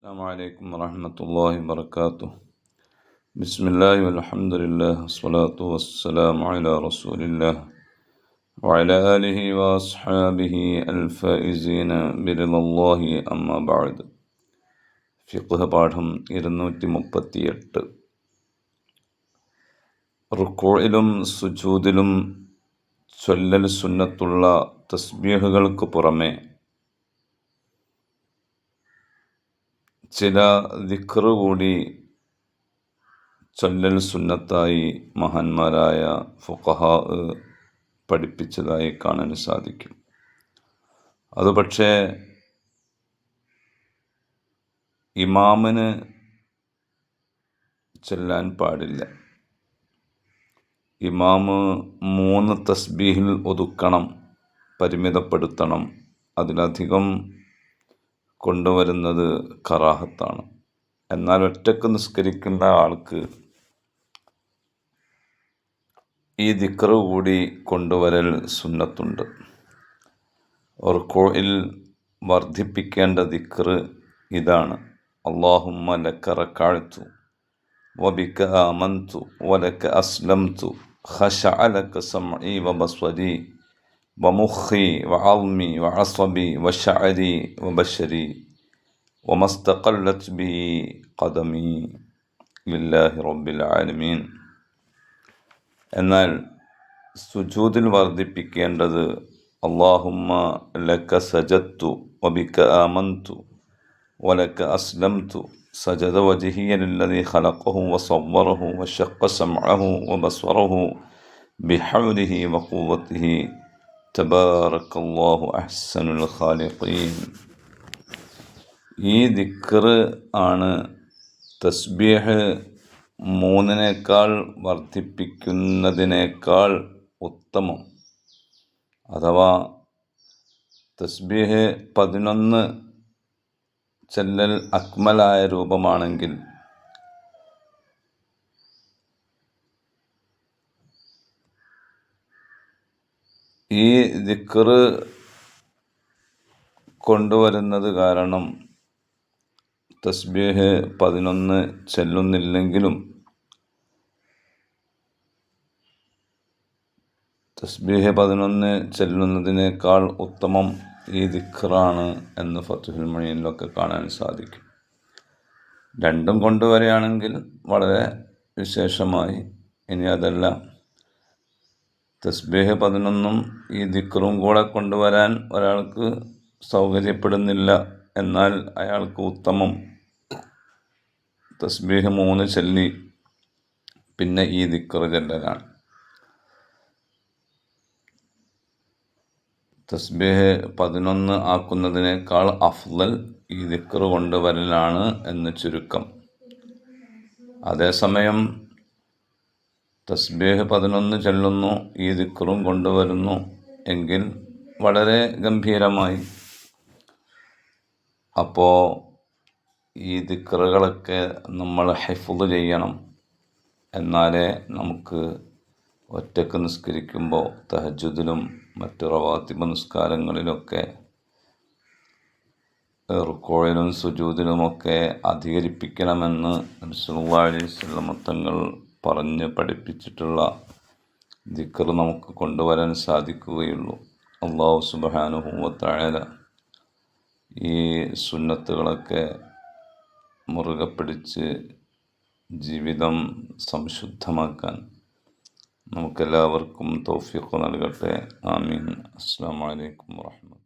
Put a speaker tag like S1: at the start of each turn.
S1: السلام عليكم ورحمة الله وبركاته بسم الله والحمد لله والصلاة والسلام على رسول الله وعلى آله وأصحابه الفائزين برضا الله أما بعد ഫിഖ് പാഠം ഇരുന്നൂറ്റി മുപ്പത്തിയെട്ട് റുക്കോയിലും സുജൂദിലും ചൊല്ലൽ സുന്നത്തുള്ള തസ്ബീഹുകൾക്ക് പുറമെ ചില ദിക്റ് കൂടി ചൊല്ലൽ സുന്നത്തായി മഹാന്മാരായ ഫുഖഹ പഠിപ്പിച്ചതായി കാണാൻ സാധിക്കും. അതുപക്ഷേ ഇമാമിന് ചെല്ലാൻ പാടില്ല. ഇമാമ് മൂന്ന് തസ്ബീഹിൽ ഒതുക്കണം പരിമിതപ്പെടുത്തണം. അതിലധികം കൊണ്ടുവരുന്നത് കറാഹത്താണ്. എന്നാൽ ഒറ്റയ്ക്ക് നിസ്കരിക്കുന്ന ആൾക്ക് ഈ ദിക്റ് കൂടി കൊണ്ടുവരൽ സുന്നത്തുണ്ട്. ഒർക്കോയിൽ വർദ്ധിപ്പിക്കേണ്ട ദിക്റ് ഇതാണ്. അള്ളാഹുമ്മ ലക്ക റക്കാഴ്ത്തു വബിക്ക ആമന്തു വലക്ക അസ്ലംതു ഖശഅലക സമഈ വബസ്വരീ ومخي وعظمي وعصبي وشعري وبشري وما استقلت به قدمي لله رب العالمين എന്നാൽ സുജൂദിൽ വർദ്ധിപ്പിക്കേണ്ടത് അള്ളാഹുമ്മ ലക്ക സജത്തു വബിക്ക ആമന്തു വലക്ക അസ്ലംതു سجد وجهي للذي خلقه وصوره وشق سمعه وبصره بحوله തബാറക് അള്ളാഹു അഹ്സനുൽ ഖാലിഖീൻ. ഈ ദിക്ർ ആണ് തസ്ബീഹ് മൂന്നിനേക്കാൾ വർദ്ധിപ്പിക്കുന്നതിനേക്കാൾ ഉത്തമം. അഥവാ തസ്ബീഹ് പതിനൊന്ന് ചെല്ലൽ അക്മലായ രൂപമാണെങ്കിൽ ഈ ദിക്കറ് കൊണ്ടുവരുന്നത് കാരണം തസ്ബീഹ് പതിനൊന്ന് ചെല്ലുന്നില്ലെങ്കിലും തസ്ബീഹ് പതിനൊന്ന് ചെല്ലുന്നതിനേക്കാൾ ഉത്തമം ഈ ദിഖറാണ് എന്ന് ഫത്തുഹുൽ മണിയിലൊക്കെ കാണാൻ സാധിക്കും. രണ്ടും കൊണ്ടുവരികയാണെങ്കിൽ വളരെ വിശേഷമായി. ഇനി അതല്ല തസ്ബീഹ് പതിനൊന്നും ഈ ദിക്റും കൂടെ കൊണ്ടുവരാൻ ഒരാൾക്ക് സൗകര്യപ്പെടുന്നില്ല എന്നാൽ അയാൾക്ക് ഉത്തമം. തസ്ബീഹ് മൂന്ന് ചൊല്ലി പിന്നെ ഈ ദിക്റ് ചെല്ലലാണ്. തസ്ബീഹ് പതിനൊന്ന് ആക്കുന്നതിനേക്കാൾ അഫ്ലൽ ഈ ദിക്റ് കൊണ്ടുവരലാണ് എന്ന് ചുരുക്കം. അതേസമയം തസ്ബീഹ് പതിനൊന്ന് ചൊല്ലുന്നു ഈ ദിക്റും കൊണ്ടുവരുന്നു എങ്കിൽ വളരെ ഗംഭീരമായി. അപ്പോൾ ഈ ദിക്റുകളൊക്കെ നമ്മൾ ഹെഫുദ് ചെയ്യണം. എന്നാലേ നമുക്ക് ഒറ്റയ്ക്ക് നിസ്കരിക്കുമ്പോൾ തഹജുദിലും മറ്റു റവാത്തിബ നിസ്കാരങ്ങളിലൊക്കെ റുക്കോഴിലും സുജൂദിലുമൊക്കെ അധികരിപ്പിക്കണമെന്ന് സുല്ലാലി സ്വലമത്തങ്ങൾ പറഞ്ഞ് പഠിപ്പിച്ചിട്ടുള്ള ദിക്കർ നമുക്ക് കൊണ്ടുവരാൻ സാധിക്കുകയുള്ളൂ. അള്ളാഹു സുബാനുഭൂവത്തായ ഈ സുന്നത്തുകളൊക്കെ മുറുകെ പിടിച്ച് ജീവിതം സംശുദ്ധമാക്കാൻ നമുക്കെല്ലാവർക്കും തൗഫീഖ് നൽകട്ടെ. ആമീൻ. അസ്സാം വലൈക്കും വാഹമത്ത്